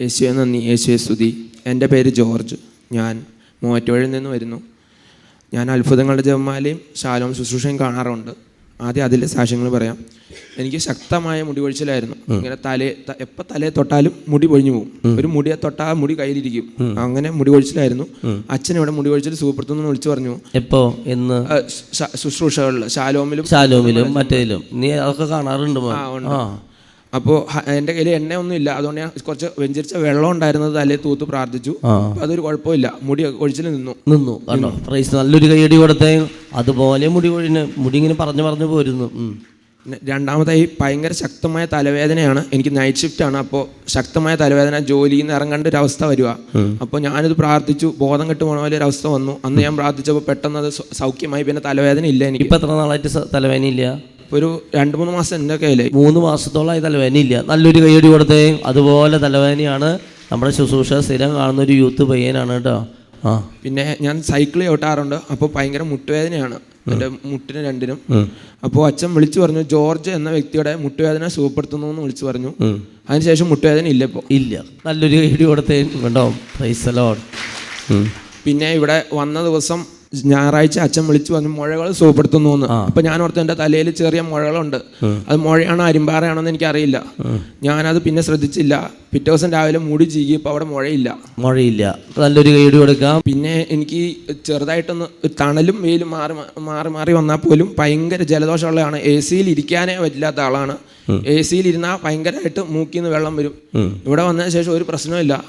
യേശുവെ നന്ദി. യേശുവെ സ്തുതി. എന്റെ പേര് ജോർജ്. ഞാൻ മൂവാറ്റുപുഴയിൽ നിന്ന് വരുന്നു. ഞാൻ അത്ഭുതങ്ങളുടെ ജപമാലയും ശാലോം ശുശ്രൂഷയും കാണാറുണ്ട്. ആദ്യം അതിലെ സാക്ഷ്യങ്ങൾ പറയാം. എനിക്ക് ശക്തമായ മുടി കൊഴിച്ചിലായിരുന്നു. ഇങ്ങനെ തലേ എപ്പോൾ തലയെ തൊട്ടാലും മുടി പൊഴിഞ്ഞു പോകും. ഒരു മുടിയെ തൊട്ടാൽ മുടി കയ്യിലിരിക്കും. അങ്ങനെ മുടി കൊഴിച്ചിലായിരുന്നു. അച്ഛൻ ഇവിടെ മുടി കൊഴിച്ചിൽ സുഖപ്പെടുത്തുന്നു വിളിച്ചു പറഞ്ഞു. എപ്പോ? എന്ന് ശുശ്രൂഷകളിൽ ശാലോമിലും ശാലോമിലും മറ്റേലും നീ അതൊക്കെ കാണാറുണ്ട് ആ ആ. അപ്പോൾ എന്റെ കയ്യിൽ എണ്ണ ഒന്നും ഇല്ല. അതുകൊണ്ട് ഞാൻ കുറച്ച് വെഞ്ചരിച്ച വെള്ളം ഉണ്ടായിരുന്നത് തലേ തൂത്ത് പ്രാർത്ഥിച്ചു. അതൊരു കുഴപ്പമില്ല. മുടി ഒഴിച്ചിൽ നിന്നു. നിന്നു. കണ്ടോ? പ്രൈസ് നല്ലൊരു കൈയടി കൊടുത്തേ അതുപോലെ മുടി കൊഴിഞ്ഞ് മുടി ഇങ്ങനെ പറഞ്ഞു പറഞ്ഞു പോരുന്നു. രണ്ടാമതായി ഭയങ്കര ശക്തമായ തലവേദനയാണ്. എനിക്ക് നൈറ്റ് ഷിഫ്റ്റ് ആണ്. അപ്പോൾ ശക്തമായ തലവേദന ജോലിയിൽ നിന്ന് ഇറങ്ങേണ്ട ഒരു അവസ്ഥ വരിക അപ്പോൾ ഞാനിത് പ്രാർത്ഥിച്ചു. ബോധം കെട്ട് പോണ പോലെ ഒരു അവസ്ഥ വന്നു. അന്ന് ഞാൻ പ്രാർത്ഥിച്ചപ്പോൾ പെട്ടെന്ന് അത് സൗഖ്യമായി. പിന്നെ തലവേദന ഇല്ല എനിക്ക്. ഇപ്പം എത്ര നാളായിട്ട് തലവേദന ഇല്ല? ഒരു രണ്ട് മൂന്ന് മാസം എന്റെ കയ്യിൽ മൂന്ന് മാസത്തോളമായി തലവേദന ഇല്ല നല്ലൊരു കൈയടി കൊടുത്തേ. അതുപോലെ തലവേദനയാണ്. നമ്മുടെ ശുശ്രൂഷ സ്ഥിരം കാണുന്ന ഒരു യൂത്ത് പയ്യനാണ് കേട്ടോ. ആ. പിന്നെ ഞാൻ സൈക്കിൾ ചവിട്ടാറുണ്ട് അപ്പോൾ ഭയങ്കര മുട്ടുവേദനയാണ്. എന്റെ മുട്ടിന് രണ്ടിനും. അപ്പോൾ അച്ഛൻ വിളിച്ചു പറഞ്ഞു ജോർജ് എന്ന വ്യക്തിയുടെ മുട്ടുവേദന സുഖപ്പെടുത്തുന്നു എന്ന് വിളിച്ചു പറഞ്ഞു. അതിനുശേഷം മുട്ടുവേദന ഇല്ല ഇപ്പോൾ. ഇല്ല. നല്ലൊരു കൈയടി കൊടുത്തേ. കണ്ടോ പ്രൈസ് ലോഡ് പിന്നെ ഇവിടെ വന്ന ദിവസം ഞായറാഴ്ച അച്ഛൻ വിളിച്ചു പറഞ്ഞു മുഴകൾ സുഖപ്പെടുത്തുന്നു എന്ന് അപ്പൊ ഞാൻ ഓർത്ത് എന്റെ തലയിൽ ചെറിയ മുഴകളുണ്ട്. അത് മുഴയാണോ അരിമ്പാറയാണോന്ന് എനിക്കറിയില്ല. ഞാനത് പിന്നെ ശ്രദ്ധിച്ചില്ല. പിറ്റേ ദിവസം രാവിലെ മുടി ചീകിയപ്പോൾ അവിടെ മുഴയില്ല. മുഴയില്ല. നല്ലൊരു ഗൈഡ് കൊടുക്കാം. പിന്നെ എനിക്ക് ചെറുതായിട്ടൊന്ന് തണലും വെയിലും മാറി മാറി മാറി വന്നാൽ പോലും ഭയങ്കര ജലദോഷമുള്ളതാണ്. എ സിയിൽ ഇരിക്കാനേ പറ്റില്ലാത്ത ആളാണ്. എ സിയിൽ ഇരുന്നാൽ ഭയങ്കരമായിട്ട് മൂക്കിന്ന് നിന്ന് വെള്ളം വരും. ഇവിടെ വന്നതിന് ശേഷം ഒരു പ്രശ്നമില്ല